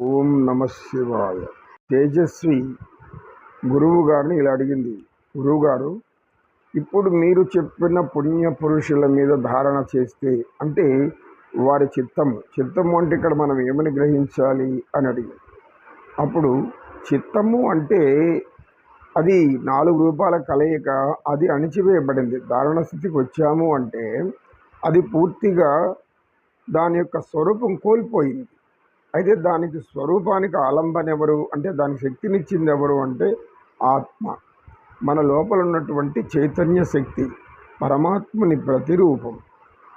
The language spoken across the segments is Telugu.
ఓం నమ శివాయ. తేజస్వి గురువు గారిని ఇలా అడిగింది. గురువు గారు ఇప్పుడు మీరు చెప్పిన పుణ్య పురుషుల మీద ధారణ చేస్తే అంటే వారి చిత్తం చిత్తము అంటే ఇక్కడ మనం ఏమని గ్రహించాలి? అని అడిగింది. అప్పుడు చిత్తము అంటే అది నాలుగు రూపాల కలయిక అది అణిచివేయబడింది. ధారణ స్థితికి వచ్చాము అంటే అది పూర్తిగా దాని యొక్క స్వరూపం కోల్పోయింది. అయితే దానికి స్వరూపానికి ఆలంబన ఎవరు? అంటే దానికి శక్తినిచ్చింది ఎవరు అంటే ఆత్మ. మన లోపల ఉన్నటువంటి చైతన్య శక్తి పరమాత్ముని ప్రతిరూపం.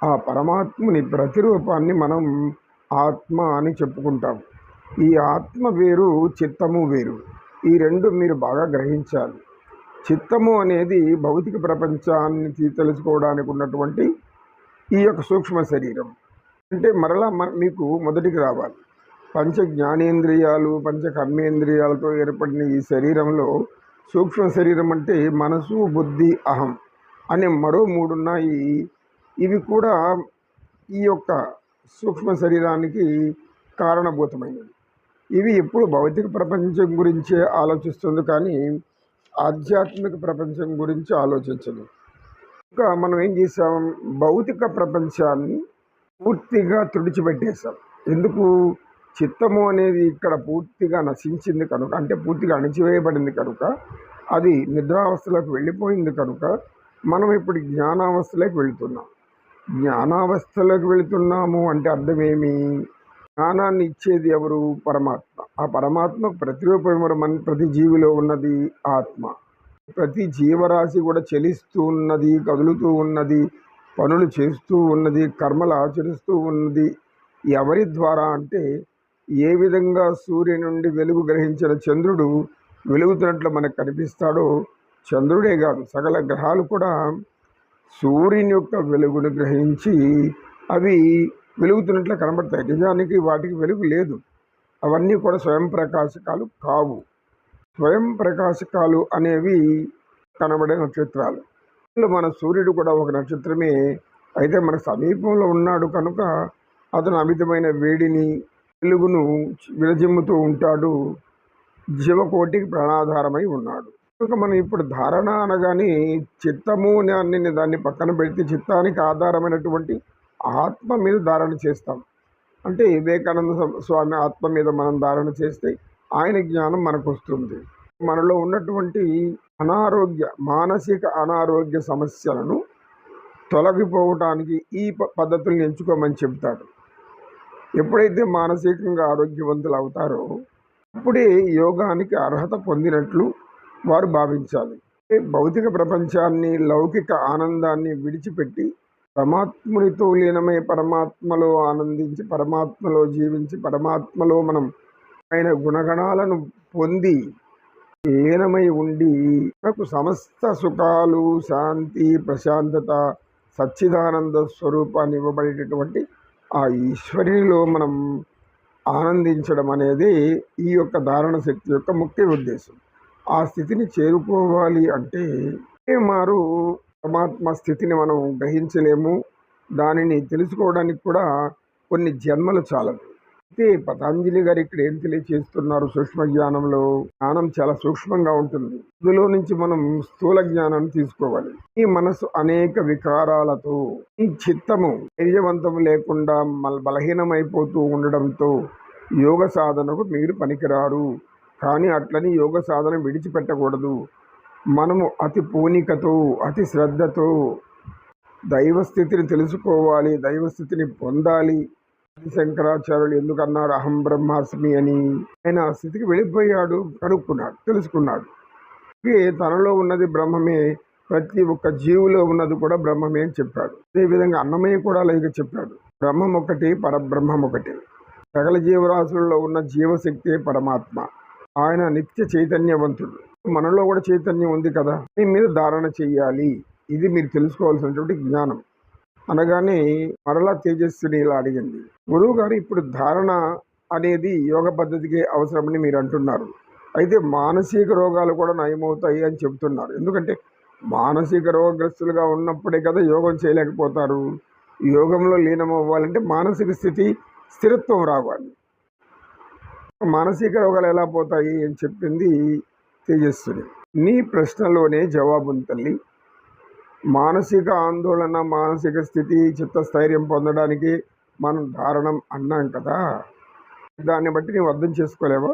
ఆ పరమాత్ముని ప్రతిరూపాన్ని మనం ఆత్మ అని చెప్పుకుంటాం. ఈ ఆత్మ వేరు చిత్తము వేరు. ఈ రెండు మీరు బాగా గ్రహించాలి. చిత్తము అనేది భౌతిక ప్రపంచాన్ని తెలుసుకోవడానికి ఉన్నటువంటి ఈ యొక్క సూక్ష్మ శరీరం. అంటే మరలా మ- మీకు మొదటికి రావాలి. పంచ జ్ఞానేంద్రియాలు పంచ కర్మేంద్రియాలతో ఏర్పడిన ఈ శరీరంలో సూక్ష్మ శరీరం అంటే మనసు బుద్ధి అహం అనే మరో మూడు ఉన్నాయి ఇవి కూడా ఈ యొక్క సూక్ష్మ శరీరానికి కారణభూతమైనవి. ఇవి ఎప్పుడు భౌతిక ప్రపంచం గురించే ఆలోచిస్తుంది కానీ ఆధ్యాత్మిక ప్రపంచం గురించి ఆలోచించదు. ఇంకా మనం ఏం చేసాం భౌతిక ప్రపంచాన్ని పూర్తిగా తుడిచిపెట్టేశాం. ఎందుకు? చిత్తము అనేది ఇక్కడ పూర్తిగా నశించింది కనుక అంటే పూర్తిగా అణిచివేయబడింది కనుక అది నిద్రావస్థలోకి వెళ్ళిపోయింది కనుక మనం ఇప్పుడు జ్ఞానావస్థలోకి వెళుతున్నాం. జ్ఞానావస్థలోకి వెళుతున్నాము అంటే అర్థమేమి? జ్ఞానాన్ని ఇచ్చేది ఎవరు? పరమాత్మ. ఆ పరమాత్మకు ప్రతిరూపం మన ప్రతి జీవిలో ఉన్నది ఆత్మ. ప్రతి జీవరాశి కూడా చలిస్తూ ఉన్నది కదులుతూ ఉన్నది పనులు చేస్తూ ఉన్నది కర్మలు ఆచరిస్తూ ఉన్నది ఎవరి ద్వారా అంటే ఏ విధంగా సూర్యు నుండి వెలుగు గ్రహించిన చంద్రుడు వెలుగుతున్నట్లు మనకు కనిపిస్తాడో చంద్రుడే కాదు సకల గ్రహాలు కూడా సూర్యుని యొక్క వెలుగును గ్రహించి అవి వెలుగుతున్నట్లు కనబడతాయి. నిజానికి వాటికి వెలుగు లేదు. అవన్నీ కూడా స్వయం ప్రకాశకాలు కావు. స్వయం ప్రకాశకాలు అనేవి కనబడే నక్షత్రాలు. మన సూర్యుడు కూడా ఒక నక్షత్రమే. అయితే మన సమీపంలో ఉన్నాడు కనుక అతను అమితమైన వేడిని వెలుగును విరజిమ్ముతూ ఉంటాడు. జీవకోటికి ప్రాణాధారమై ఉన్నాడు. కనుక మనం ఇప్పుడు ధారణ అనగానే చిత్తము అని దాన్ని పక్కన పెడితే చిత్తానికి ఆధారమైనటువంటి ఆత్మ మీద ధారణ చేస్తాం. అంటే వివేకానంద స్వామి ఆత్మ మీద మనం ధారణ చేస్తే ఆయన జ్ఞానం మనకు వస్తుంది. మనలో ఉన్నటువంటి అనారోగ్య మానసిక అనారోగ్య సమస్యలను తొలగిపోవటానికి ఈ ప- ఎంచుకోమని చెప్తాడు ఎప్పుడైతే మానసికంగా ఆరోగ్యవంతులు అవుతారో అప్పుడే యోగానికి అర్హత పొందినట్లు వారు భావించాలి. భౌతిక ప్రపంచాన్ని లౌకిక ఆనందాన్ని విడిచిపెట్టి పరమాత్మునితో లీనమై పరమాత్మలో ఆనందించి పరమాత్మలో జీవించి పరమాత్మలో మనం ఆయన గుణగణాలను పొంది లీనమై ఉండి మనకు సమస్త సుఖాలు శాంతి ప్రశాంతత సచ్చిదానంద స్వరూపాన్ని ఇవ్వబడేటటువంటి ఆ ఈశ్వరిలో మనం ఆనందించడం అనేది ఈ యొక్క ధారణ శక్తి యొక్క ముఖ్య ఉద్దేశం. ఆ స్థితిని చేరుకోవాలి అంటే మారు పరమాత్మ స్థితిని మనం గ్రహించలేము. దానిని తెలుసుకోవడానికి కూడా కొన్ని జన్మలు చాలదు. అయితే పతంజలి గారు ఇక్కడ ఏం తెలియచేస్తున్నారు సూక్ష్మ జ్ఞానంలో? జ్ఞానం చాలా సూక్ష్మంగా ఉంటుంది. ఇందులో నుంచి మనం స్థూల జ్ఞానం తీసుకోవాలి. ఈ మనసు అనేక వికారాలతో ఈ చిత్తము ధైర్యవంతం లేకుండా మల్- బలహీనమైపోతూ ఉండడంతో యోగ సాధనకు మీరు పనికిరారు. కానీ అట్లని యోగ సాధన విడిచిపెట్టకూడదు. మనము అతి పూనికతో అతి శ్రద్ధతో దైవస్థితిని తెలుసుకోవాలి దైవస్థితిని పొందాలి. శంకరాచార్యులు ఎందుకు అన్నారు అహం బ్రహ్మాస్మి అని. ఆయన ఆ స్థితికి వెళ్ళిపోయాడు కనుక్కున్నాడు తెలుసుకున్నాడు. తనలో ఉన్నది బ్రహ్మమే ప్రతి ఒక్క జీవులో ఉన్నది కూడా బ్రహ్మమే అని చెప్పాడు. అదేవిధంగా అన్నమయ్య కూడా అలాగే చెప్పాడు. బ్రహ్మం ఒకటి పరబ్రహ్మం ఒకటి సకల జీవరాశుల్లో ఉన్న జీవశక్తే పరమాత్మ. ఆయన నిత్య చైతన్యవంతుడు. మనలో కూడా చైతన్యం ఉంది కదా దీని మీద ధారణ చెయ్యాలి ఇది మీరు తెలుసుకోవాల్సినటువంటి జ్ఞానం. అనగానే మరలా తేజస్విని ఇలా అడిగింది. గురువు గారు ఇప్పుడు ధారణ అనేది యోగ పద్ధతికి అవసరమని మీరు అంటున్నారు. అయితే మానసిక రోగాలు కూడా నయమవుతాయి అని చెబుతున్నారు. ఎందుకంటే మానసిక రోగగ్రస్తులుగా ఉన్నప్పుడే కదా యోగం చేయలేకపోతారు. యోగంలో లీనం అవ్వాలంటే మానసిక స్థితి స్థిరత్వం రావాలి. మానసిక రోగాలు ఎలా పోతాయి అని చెప్పింది తేజస్సుని నీ ప్రశ్నలోనే జవాబుని తల్లి. మానసిక ఆందోళన మానసిక స్థితి చిత్తస్థైర్యం పొందడానికి మనం ధారణం అన్నాం కదా. దాన్ని బట్టి నీవు అర్థం చేసుకోలేవా?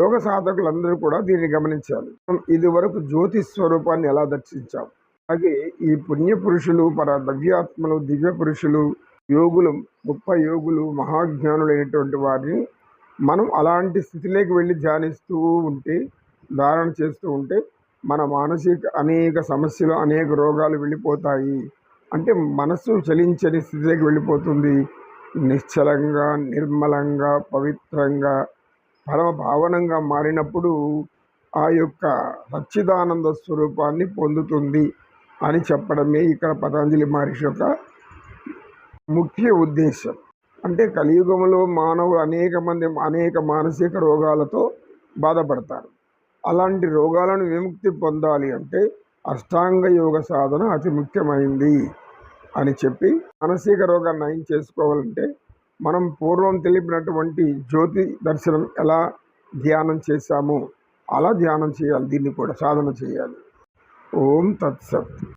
యోగ సాధకులందరూ కూడా దీన్ని గమనించాలి. ఇది వరకు జ్యోతి స్వరూపాన్ని ఎలా దర్శించాం? అలాగే ఈ పుణ్య పురుషులు పర దవ్యాత్మలు దివ్య పురుషులు యోగులు గొప్ప యోగులు మహాజ్ఞానులైనటువంటి వారిని మనం అలాంటి స్థితిలోకి వెళ్ళి ధ్యానిస్తూ ఉంటే ధారణ చేస్తూ ఉంటే మన మానసిక అనేక సమస్యలు అనేక రోగాలు వెళ్ళిపోతాయి. అంటే మనస్సు చలించని స్థితిలోకి వెళ్ళిపోతుంది. నిశ్చలంగా నిర్మలంగా పవిత్రంగా పరమ భావనంగా మారినప్పుడు ఆ యొక్క సచ్చిదానంద స్వరూపాన్ని పొందుతుంది అని చెప్పడమే ఇక్కడ పతంజలి మహర్షి యొక్క ముఖ్య ఉద్దేశం. అంటే కలియుగంలో మానవులు అనేక మంది అనేక మానసిక రోగాలతో బాధపడతారు. అలాంటి రోగాలను విముక్తి పొందాలి అంటే అష్టాంగ యోగ సాధన అతి ముఖ్యమైంది అని చెప్పి మానసిక రోగాన్ని నయం చేసుకోవాలంటే మనం పూర్వం తెలిపినటువంటి జ్యోతి దర్శనం ఎలా ధ్యానం చేశామో అలా ధ్యానం చేయాలి. దీన్ని కూడా సాధన చేయాలి. ఓం తత్సత్.